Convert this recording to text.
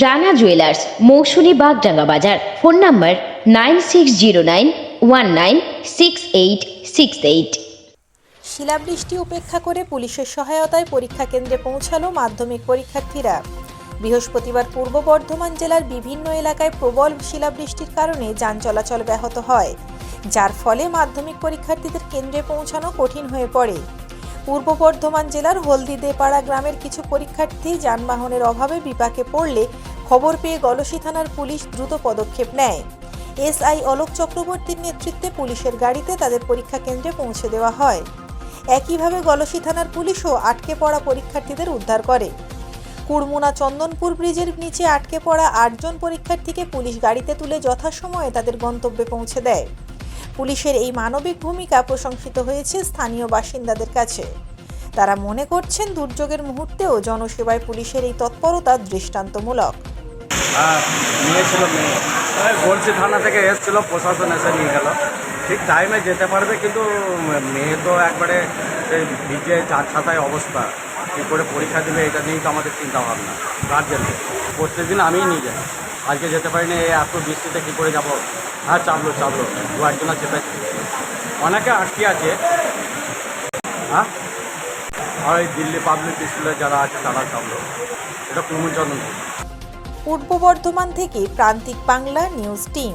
Rana jewellers, Mousumi Bagdanga বাজার। Phone number nine six zero nine one nine six eight six eight. শিলাবৃষ্টি উপেক্ষা করে পুলিশের সহায়তায় পরীক্ষা কেন্দ্রে পৌঁছালো মাধ্যমিক পরীক্ষার্থীরা। বৃহস্পতিবার পূর্ব বর্ধমান জেলার বিভিন্ন এলাকায় প্রবল শিলাবৃষ্টির কারণে যান চলাচল ব্যাহত হয়, যার ফলে মাধ্যমিক পরীক্ষার্থীদের কেন্দ্রে পৌঁছানো কঠিন হয়ে পড়ে। পূর্ব বর্ধমান জেলার হলদিদেপাড়া গ্রামের কিছু পরীক্ষার্থী যানবাহনের অভাবে বিপাকে পড়লে খবর পেয়ে গলসি থানার পুলিশ দ্রুত পদক্ষেপ নেয়। এসআই অলোক চক্রবর্তীর নেতৃত্বে পুলিশের গাড়িতে তাদের পরীক্ষা কেন্দ্রে পৌঁছে দেওয়া হয়। একইভাবে গলসি থানার পুলিশও আটকে পড়া পরীক্ষার্থীদের উদ্ধার করে। কুড়মুনা চন্দনপুর ব্রিজের নিচে আটকে পড়া আটজন পরীক্ষার্থীকে পুলিশ গাড়িতে তুলে যথাসময়ে তাদের গন্তব্যে পৌঁছে দেয়। পুলিশের এই মানবিক ভূমিকা প্রশংসিত হয়েছে স্থানীয় বাসিন্দাদের কাছে। তারা মনে করছেন দুর্যোগের মুহূর্তেও জনসেবায় পুলিশের এই তৎপরতা দৃষ্টান্তমূলক। হ্যাঁ মেয়ে ছিল মেয়ে। ওই গলসি থানা থেকে এসেছিল, প্রশাসন এসে নিয়ে গেল। ঠিক টাইমে যেতে পারবে, কিন্তু মেয়ে তো একবারে ভিজে চার ছাতায় অবস্থা। কী করে পরীক্ষা দেবে, এটা নিয়েই তো আমাদের চিন্তা ভাবনা। গার্জেনদের প্রত্যেকদিন আমিই নিয়ে যাই। আজকে যেতে পারিনি এত বৃষ্টিতে কী করে যাব? হ্যাঁ চাপলো চাপলো। দু একজনা চেপে অনেকে আটকে আছে। হ্যাঁ? ওই দিল্লি পাবলিক স্কুলে যারা আছে, তারা চাপলো। এটা কুমুচন্দন পূর্ব বর্ধমান থেকে প্রান্তিক বাংলা নিউজ টিম।